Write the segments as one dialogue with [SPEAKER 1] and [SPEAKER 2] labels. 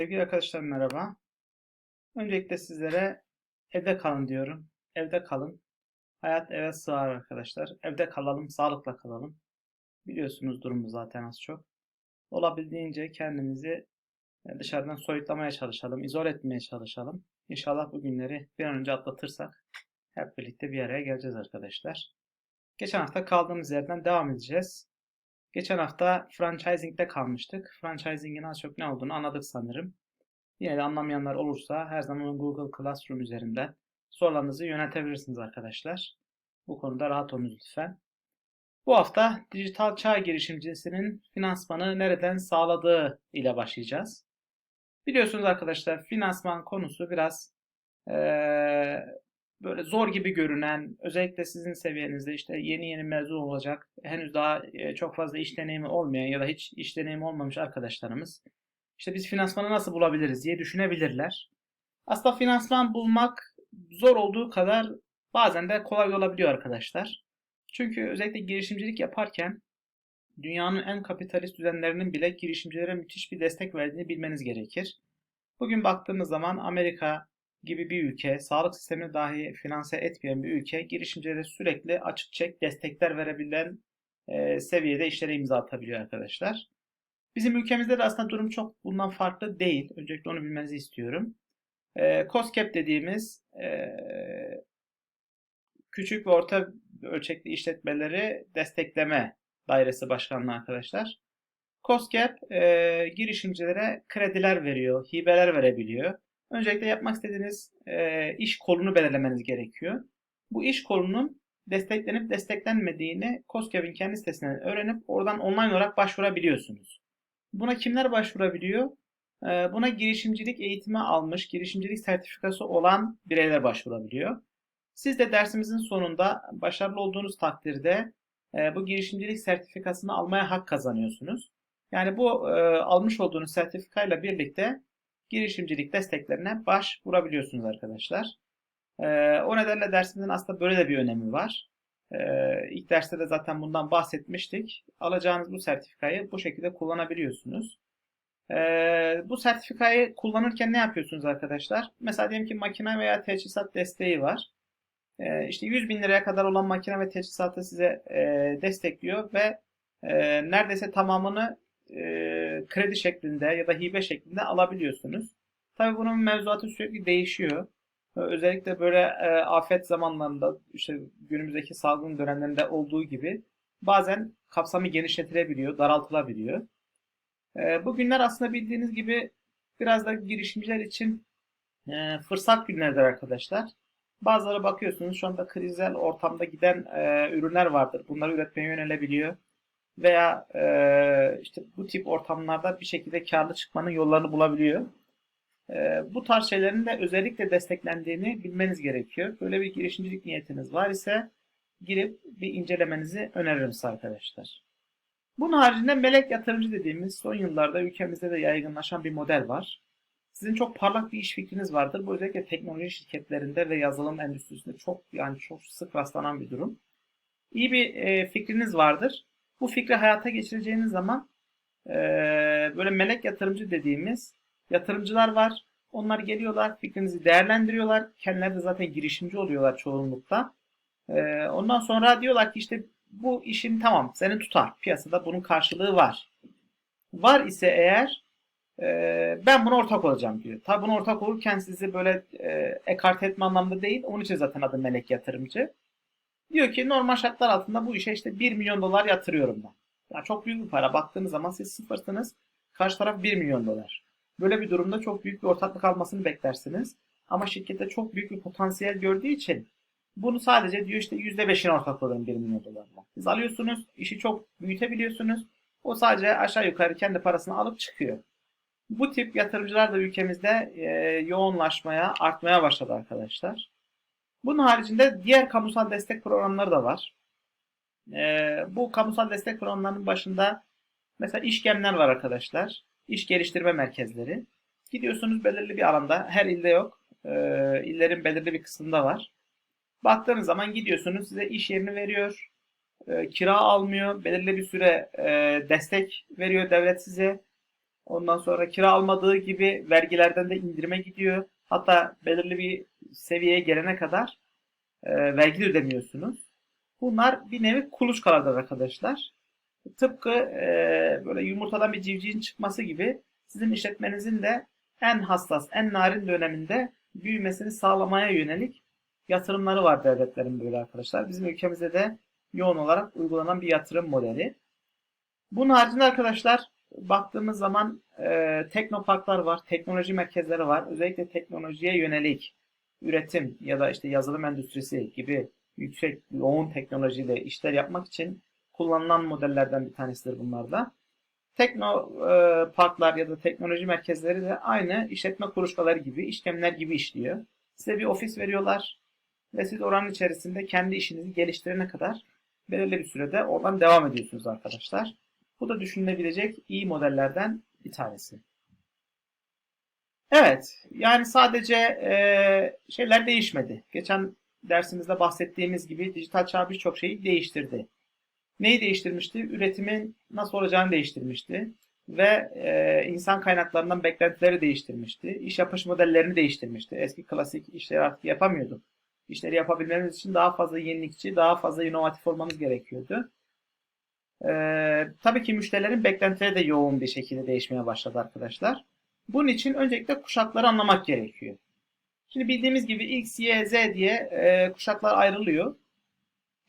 [SPEAKER 1] Sevgili arkadaşlar merhaba. Öncelikle sizlere evde kalın diyorum. Evde kalın. Hayat eve sığar arkadaşlar. Evde kalalım, sağlıkla kalalım. Biliyorsunuz durumu zaten az çok. Olabildiğince kendimizi e, dışarıdan soyutlamaya çalışalım, izole etmeye çalışalım. İnşallah bu günleri bir an önce atlatırsak hep birlikte bir araya geleceğiz arkadaşlar. Geçen hafta kaldığımız yerden devam edeceğiz. Geçen hafta franchising'de kalmıştık. Franchising'in az çok ne olduğunu anladık sanırım. Yine de anlamayanlar olursa her zaman Google Classroom üzerinden sorularınızı yönetebilirsiniz arkadaşlar. Bu konuda rahat olun lütfen. Bu hafta dijital çağ girişimcisinin finansmanı nereden sağladığı ile başlayacağız. Biliyorsunuz arkadaşlar finansman konusu biraz eee, böyle zor gibi görünen, özellikle sizin seviyenizde işte yeni yeni mezun olacak, henüz daha e, çok fazla iş deneyimi olmayan ya da hiç iş deneyimi olmamış arkadaşlarımız işte biz finansmanı nasıl bulabiliriz diye düşünebilirler. Aslında finansman bulmak zor olduğu kadar bazen de kolay olabiliyor arkadaşlar. Çünkü özellikle girişimcilik yaparken dünyanın en kapitalist düzenlerinin bile girişimcilere müthiş bir destek verdiğini bilmeniz gerekir. Bugün baktığımız zaman Amerika gibi bir ülke, sağlık sistemini dahi finanse etmeyen bir ülke girişimcilere sürekli açık çek destekler verebilen e, seviyede işlere imza atabiliyor arkadaşlar. Bizim ülkemizde de aslında durum çok bundan farklı değil. Öncelikle onu bilmenizi istiyorum. E, COSGAP dediğimiz e, küçük ve orta ölçekli işletmeleri destekleme dairesi başkanlığı arkadaşlar. COSGAP e, girişimcilere krediler veriyor, hibeler verebiliyor. Öncelikle yapmak istediğiniz e, iş kolunu belirlemeniz gerekiyor. Bu iş kolunun desteklenip desteklenmediğini COSGAP'in kendi sitesinden öğrenip oradan online olarak başvurabiliyorsunuz. Buna kimler başvurabiliyor? E, buna girişimcilik eğitimi almış, girişimcilik sertifikası olan bireyler başvurabiliyor. Siz de dersimizin sonunda başarılı olduğunuz takdirde e, bu girişimcilik sertifikasını almaya hak kazanıyorsunuz. Yani bu e, almış olduğunuz sertifikayla birlikte girişimcilik desteklerine başvurabiliyorsunuz arkadaşlar. E, o nedenle dersimizin aslında böyle de bir önemi var. E, ilk derste de zaten bundan bahsetmiştik. Alacağınız bu sertifikayı bu şekilde kullanabiliyorsunuz. E, bu sertifikayı kullanırken ne yapıyorsunuz arkadaşlar? Mesela diyelim ki makine veya teçhizat desteği var. E, işte 100 bin liraya kadar olan makine ve teçhizatı size e, destekliyor ve e, neredeyse tamamını e, kredi şeklinde ya da hibe şeklinde alabiliyorsunuz. Tabii bunun mevzuatı sürekli değişiyor. Özellikle böyle e, afet zamanlarında işte günümüzdeki salgın dönemlerinde olduğu gibi bazen kapsamı genişletilebiliyor, daraltılabiliyor. E, bu günler aslında bildiğiniz gibi biraz da girişimciler için e, fırsat günlerdir arkadaşlar. Bazıları bakıyorsunuz şu anda krizel ortamda giden e, ürünler vardır. Bunları üretmeye yönelebiliyor veya e, işte bu tip ortamlarda bir şekilde karlı çıkmanın yollarını bulabiliyor. E, bu tarz şeylerin de özellikle desteklendiğini bilmeniz gerekiyor. Böyle bir girişimcilik niyetiniz var ise girip bir incelemenizi öneririm size arkadaşlar. Bunun haricinde melek yatırımcı dediğimiz son yıllarda ülkemizde de yaygınlaşan bir model var. Sizin çok parlak bir iş fikriniz vardır. Bu özellikle teknoloji şirketlerinde ve yazılım endüstrisinde çok yani çok sık rastlanan bir durum. İyi bir e, fikriniz vardır. Bu fikri hayata geçireceğiniz zaman e, böyle melek yatırımcı dediğimiz yatırımcılar var. Onlar geliyorlar, fikrinizi değerlendiriyorlar. Kendileri de zaten girişimci oluyorlar çoğunlukta. E, ondan sonra diyorlar ki işte bu işin tamam seni tutar. Piyasada bunun karşılığı var. Var ise eğer e, ben buna ortak olacağım diyor. Tabi buna ortak olurken sizi böyle e, ekart etme anlamda değil. Onun için zaten adı melek yatırımcı. Diyor ki normal şartlar altında bu işe işte 1 milyon dolar yatırıyorum ben. Yani çok büyük bir para. Baktığınız zaman siz sıfırsınız. Karşı taraf 1 milyon dolar. Böyle bir durumda çok büyük bir ortaklık almasını beklersiniz. Ama şirkette çok büyük bir potansiyel gördüğü için bunu sadece diyor işte %5'in ortak olalım 1 milyon dolarla. Siz alıyorsunuz, işi çok büyütebiliyorsunuz. O sadece aşağı yukarı kendi parasını alıp çıkıyor. Bu tip yatırımcılar da ülkemizde e, yoğunlaşmaya, artmaya başladı arkadaşlar. Bunun haricinde diğer kamusal destek programları da var. Ee, bu kamusal destek programlarının başında mesela işgemler var arkadaşlar. İş geliştirme merkezleri. Gidiyorsunuz belirli bir alanda. Her ilde yok. Ee, illerin belirli bir kısmında var. Baktığınız zaman gidiyorsunuz size iş yerini veriyor. Ee, kira almıyor. Belirli bir süre e, destek veriyor devlet size. Ondan sonra kira almadığı gibi vergilerden de indirime gidiyor. Hatta belirli bir seviyeye gelene kadar e, vergi de ödemiyorsunuz. Bunlar bir nevi kuluçkalardır arkadaşlar. Tıpkı e, böyle yumurtadan bir civcivin çıkması gibi sizin işletmenizin de en hassas, en narin döneminde büyümesini sağlamaya yönelik yatırımları var devletlerin böyle arkadaşlar. Bizim ülkemizde de yoğun olarak uygulanan bir yatırım modeli. Bunun haricinde arkadaşlar baktığımız zaman e, teknoparklar var, teknoloji merkezleri var. Özellikle teknolojiye yönelik üretim ya da işte yazılım endüstrisi gibi yüksek yoğun teknolojiyle işler yapmak için kullanılan modellerden bir tanesidir bunlar da. Tekno e, parklar ya da teknoloji merkezleri de aynı işletme kuruluşları gibi, işlemler gibi işliyor. Size bir ofis veriyorlar ve siz oranın içerisinde kendi işinizi geliştirene kadar belirli bir sürede oradan devam ediyorsunuz arkadaşlar. Bu da düşünülebilecek iyi modellerden bir tanesi. Evet, yani sadece e, şeyler değişmedi. Geçen dersimizde bahsettiğimiz gibi dijital çağ birçok şeyi değiştirdi. Neyi değiştirmişti? Üretimin nasıl olacağını değiştirmişti. Ve e, insan kaynaklarından beklentileri değiştirmişti. İş yapış modellerini değiştirmişti. Eski klasik işleri artık yapamıyorduk. İşleri yapabilmemiz için daha fazla yenilikçi, daha fazla inovatif olmamız gerekiyordu. Ee, tabii ki müşterilerin beklentileri de yoğun bir şekilde değişmeye başladı arkadaşlar. Bunun için öncelikle kuşakları anlamak gerekiyor. Şimdi bildiğimiz gibi X, Y, Z diye e, kuşaklar ayrılıyor.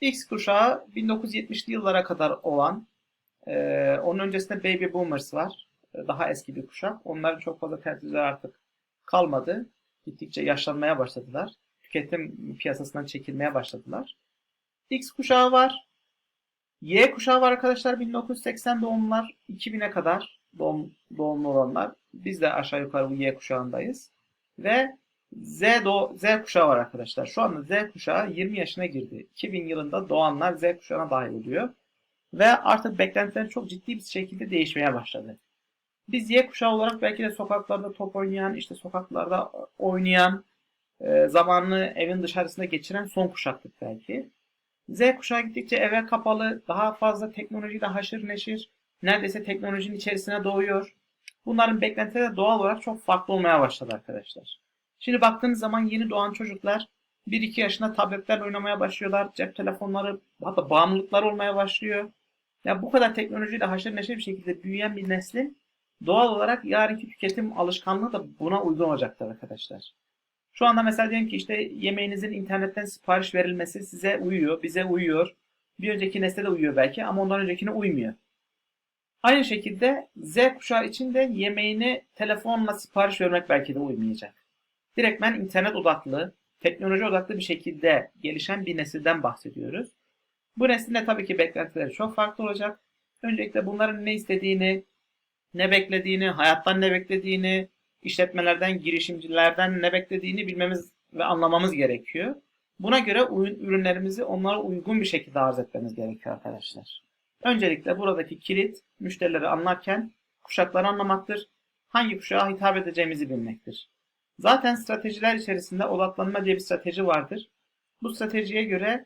[SPEAKER 1] X kuşağı 1970'li yıllara kadar olan, e, onun öncesinde Baby Boomers var. E, daha eski bir kuşak. Onların çok fazla tercihleri artık kalmadı. Gittikçe yaşlanmaya başladılar. Tüketim piyasasından çekilmeye başladılar. X kuşağı var. Y kuşağı var arkadaşlar 1980 doğumlular 2000'e kadar doğum, doğumlu olanlar. Biz de aşağı yukarı bu Y kuşağındayız. Ve Z, do, Z kuşağı var arkadaşlar. Şu anda Z kuşağı 20 yaşına girdi. 2000 yılında doğanlar Z kuşağına dahil oluyor. Ve artık beklentiler çok ciddi bir şekilde değişmeye başladı. Biz Y kuşağı olarak belki de sokaklarda top oynayan, işte sokaklarda oynayan, e, zamanını evin dışarısında geçiren son kuşaktık belki. Z kuşağı gittikçe eve kapalı, daha fazla teknolojiyle haşır neşir, neredeyse teknolojinin içerisine doğuyor. Bunların beklentileri doğal olarak çok farklı olmaya başladı arkadaşlar. Şimdi baktığınız zaman yeni doğan çocuklar 1-2 yaşında tabletlerle oynamaya başlıyorlar. Cep telefonları hatta bağımlılıklar olmaya başlıyor. Ya bu kadar teknolojiyle haşır neşir bir şekilde büyüyen bir neslin doğal olarak yarınki tüketim alışkanlığı da buna uygun olacaktır arkadaşlar. Şu anda mesela diyelim ki işte yemeğinizin internetten sipariş verilmesi size uyuyor, bize uyuyor. Bir önceki nesle de uyuyor belki ama ondan öncekine uymuyor. Aynı şekilde Z kuşağı için de yemeğini telefonla sipariş vermek belki de uymayacak. Direktmen internet odaklı, teknoloji odaklı bir şekilde gelişen bir nesilden bahsediyoruz. Bu neslin de tabii ki beklentileri çok farklı olacak. Öncelikle bunların ne istediğini, ne beklediğini, hayattan ne beklediğini, işletmelerden, girişimcilerden ne beklediğini bilmemiz ve anlamamız gerekiyor. Buna göre ürünlerimizi onlara uygun bir şekilde arz etmemiz gerekiyor arkadaşlar. Öncelikle buradaki kilit müşterileri anlarken kuşakları anlamaktır. Hangi kuşağa hitap edeceğimizi bilmektir. Zaten stratejiler içerisinde odaklanma diye bir strateji vardır. Bu stratejiye göre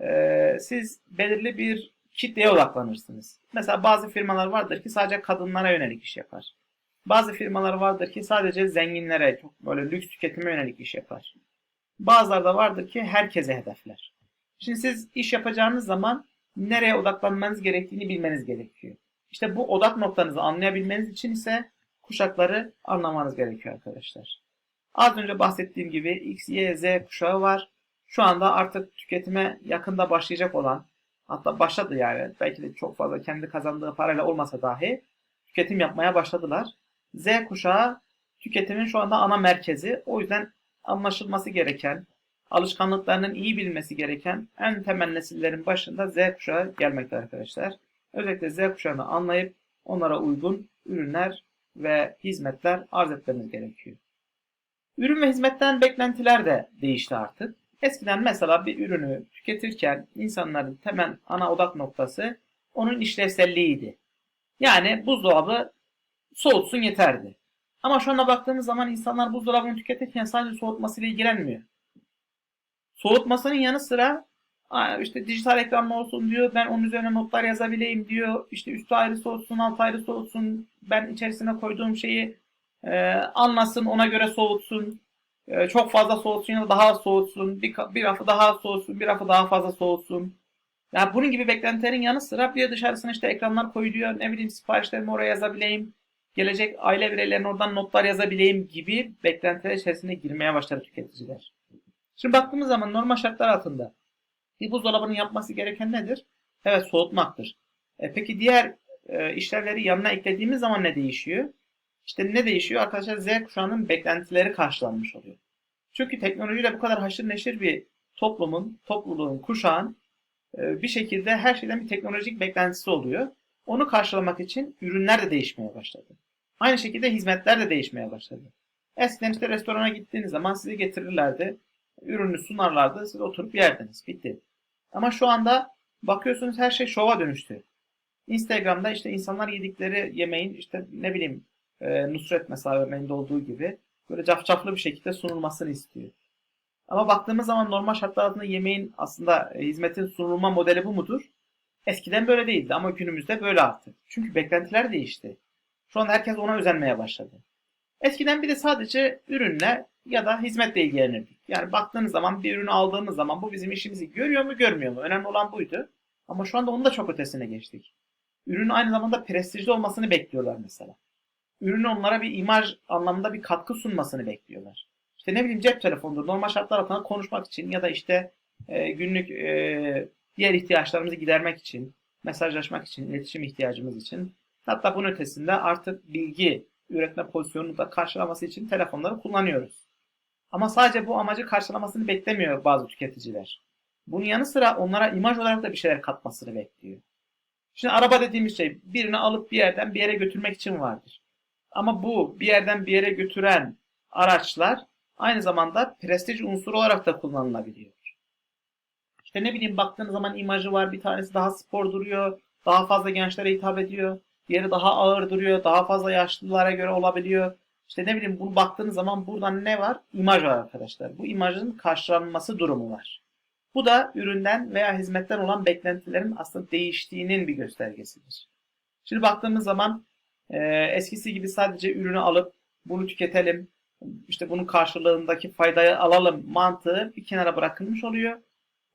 [SPEAKER 1] e, siz belirli bir kitleye odaklanırsınız. Mesela bazı firmalar vardır ki sadece kadınlara yönelik iş yapar. Bazı firmalar vardır ki sadece zenginlere, çok böyle lüks tüketime yönelik iş yapar. Bazıları da vardır ki herkese hedefler. Şimdi siz iş yapacağınız zaman nereye odaklanmanız gerektiğini bilmeniz gerekiyor. İşte bu odak noktanızı anlayabilmeniz için ise kuşakları anlamanız gerekiyor arkadaşlar. Az önce bahsettiğim gibi X, Y, Z kuşağı var. Şu anda artık tüketime yakında başlayacak olan, hatta başladı yani belki de çok fazla kendi kazandığı parayla olmasa dahi tüketim yapmaya başladılar. Z kuşağı tüketimin şu anda ana merkezi. O yüzden anlaşılması gereken, alışkanlıklarının iyi bilmesi gereken en temel nesillerin başında Z kuşağı gelmekte arkadaşlar. Özellikle Z kuşağını anlayıp onlara uygun ürünler ve hizmetler arz etmemiz gerekiyor. Ürün ve hizmetten beklentiler de değişti artık. Eskiden mesela bir ürünü tüketirken insanların temel ana odak noktası onun işlevselliğiydi. Yani buzdolabı soğutsun yeterdi. Ama şu anda baktığımız zaman insanlar buzdolabını tüketirken sadece soğutmasıyla ilgilenmiyor. Soğutmasının yanı sıra işte dijital ekranlı olsun diyor. Ben onun üzerine notlar yazabileyim diyor. İşte üstü ayrısı olsun, alt ayrısı olsun. Ben içerisine koyduğum şeyi e, anlasın, ona göre soğutsun. E, çok fazla soğutsun ya da daha soğutsun. Bir, bir rafı daha soğutsun, bir rafı daha fazla soğutsun. Ya bunun gibi beklentilerin yanı sıra bir dışarısına işte ekranlar koyuluyor. Ne bileyim siparişlerimi oraya yazabileyim. Gelecek aile bireylerine oradan notlar yazabileyim gibi beklentiler içerisine girmeye başladı tüketiciler. Şimdi baktığımız zaman normal şartlar altında bir buzdolabının yapması gereken nedir? Evet soğutmaktır. E, peki diğer e, işlevleri yanına eklediğimiz zaman ne değişiyor? İşte ne değişiyor? Arkadaşlar Z kuşağının beklentileri karşılanmış oluyor. Çünkü teknolojiyle bu kadar haşır neşir bir toplumun, topluluğun, kuşağın e, bir şekilde her şeyden bir teknolojik beklentisi oluyor. Onu karşılamak için ürünler de değişmeye başladı. Aynı şekilde hizmetler de değişmeye başladı. Eskiden işte restorana gittiğiniz zaman sizi getirirlerdi. Ürünü sunarlardı. Siz oturup yerdiniz. Bitti. Ama şu anda bakıyorsunuz her şey şova dönüştü. Instagram'da işte insanlar yedikleri yemeğin işte ne bileyim e, Nusret mesela örneğinde olduğu gibi böyle cafcaflı bir şekilde sunulmasını istiyor. Ama baktığımız zaman normal şartlar altında yemeğin aslında e, hizmetin sunulma modeli bu mudur? Eskiden böyle değildi ama günümüzde böyle artık. Çünkü beklentiler değişti. Şu an herkes ona özenmeye başladı. Eskiden bir de sadece ürünle ya da hizmetle ilgilenirdik. Yani baktığınız zaman bir ürünü aldığımız zaman bu bizim işimizi görüyor mu görmüyor mu? Önemli olan buydu. Ama şu anda onun da çok ötesine geçtik. Ürünün aynı zamanda prestijli olmasını bekliyorlar mesela. Ürünün onlara bir imaj anlamında bir katkı sunmasını bekliyorlar. İşte ne bileyim cep telefonudur normal şartlar altında konuşmak için ya da işte e, günlük e, diğer ihtiyaçlarımızı gidermek için, mesajlaşmak için, iletişim ihtiyacımız için hatta bunun ötesinde artık bilgi üretme pozisyonunu da karşılaması için telefonları kullanıyoruz. Ama sadece bu amacı karşılamasını beklemiyor bazı tüketiciler. Bunun yanı sıra onlara imaj olarak da bir şeyler katmasını bekliyor. Şimdi araba dediğimiz şey birini alıp bir yerden bir yere götürmek için vardır. Ama bu bir yerden bir yere götüren araçlar aynı zamanda prestij unsuru olarak da kullanılabiliyor. İşte ne bileyim baktığınız zaman imajı var bir tanesi daha spor duruyor, daha fazla gençlere hitap ediyor. Diğeri daha ağır duruyor, daha fazla yaşlılara göre olabiliyor. İşte ne bileyim bunu baktığınız zaman buradan ne var? İmaj var arkadaşlar. Bu imajın karşılanması durumu var. Bu da üründen veya hizmetten olan beklentilerin aslında değiştiğinin bir göstergesidir. Şimdi baktığımız zaman e, eskisi gibi sadece ürünü alıp bunu tüketelim, işte bunun karşılığındaki faydayı alalım mantığı bir kenara bırakılmış oluyor.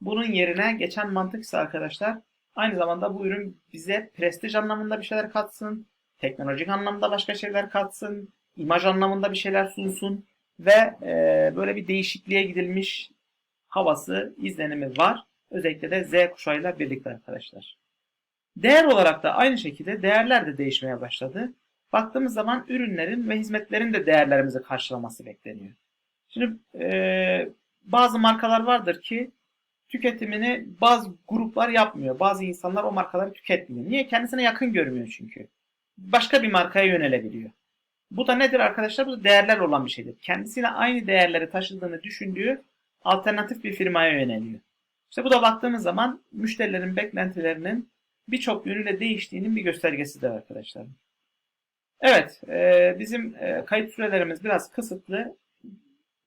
[SPEAKER 1] Bunun yerine geçen mantık ise arkadaşlar aynı zamanda bu ürün bize prestij anlamında bir şeyler katsın, teknolojik anlamda başka şeyler katsın, imaj anlamında bir şeyler sunsun ve e, böyle bir değişikliğe gidilmiş havası, izlenimi var. Özellikle de Z kuşağıyla birlikte arkadaşlar. Değer olarak da aynı şekilde değerler de değişmeye başladı. Baktığımız zaman ürünlerin ve hizmetlerin de değerlerimizi karşılaması bekleniyor. Şimdi e, bazı markalar vardır ki tüketimini bazı gruplar yapmıyor. Bazı insanlar o markaları tüketmiyor. Niye? Kendisine yakın görmüyor çünkü. Başka bir markaya yönelebiliyor. Bu da nedir arkadaşlar? Bu da değerler olan bir şeydir. Kendisiyle aynı değerleri taşıdığını düşündüğü alternatif bir firmaya yöneliyor. İşte bu da baktığımız zaman müşterilerin beklentilerinin birçok yönüyle değiştiğinin bir göstergesidir arkadaşlar. Evet, e, bizim e, kayıt sürelerimiz biraz kısıtlı.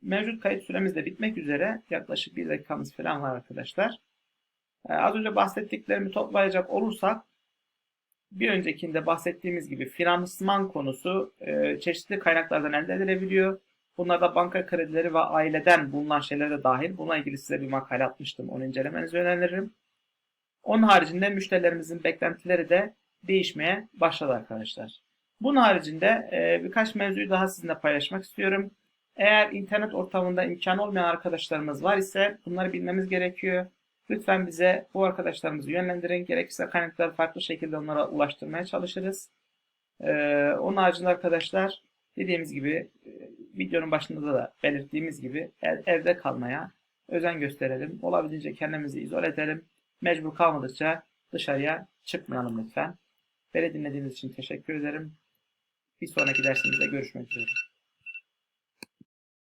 [SPEAKER 1] Mevcut kayıt süremiz de bitmek üzere. Yaklaşık bir dakikamız falan var arkadaşlar. E, az önce bahsettiklerimi toplayacak olursak bir öncekinde bahsettiğimiz gibi finansman konusu e, çeşitli kaynaklardan elde edilebiliyor. Bunlarda banka kredileri ve aileden bulunan şeyler de dahil. Bununla ilgili size bir makale atmıştım. Onu incelemenizi öneririm. Onun haricinde müşterilerimizin beklentileri de değişmeye başladı arkadaşlar. Bunun haricinde e, birkaç mevzuyu daha sizinle paylaşmak istiyorum. Eğer internet ortamında imkanı olmayan arkadaşlarımız var ise bunları bilmemiz gerekiyor. Lütfen bize bu arkadaşlarımızı yönlendirin. Gerekirse kaynakları farklı şekilde onlara ulaştırmaya çalışırız. Ee, onun haricinde arkadaşlar dediğimiz gibi e, videonun başında da belirttiğimiz gibi ev, evde kalmaya özen gösterelim. Olabildiğince kendimizi izole edelim. Mecbur kalmadıkça dışarıya çıkmayalım lütfen. Beni dinlediğiniz için teşekkür ederim. Bir sonraki dersimizde görüşmek üzere.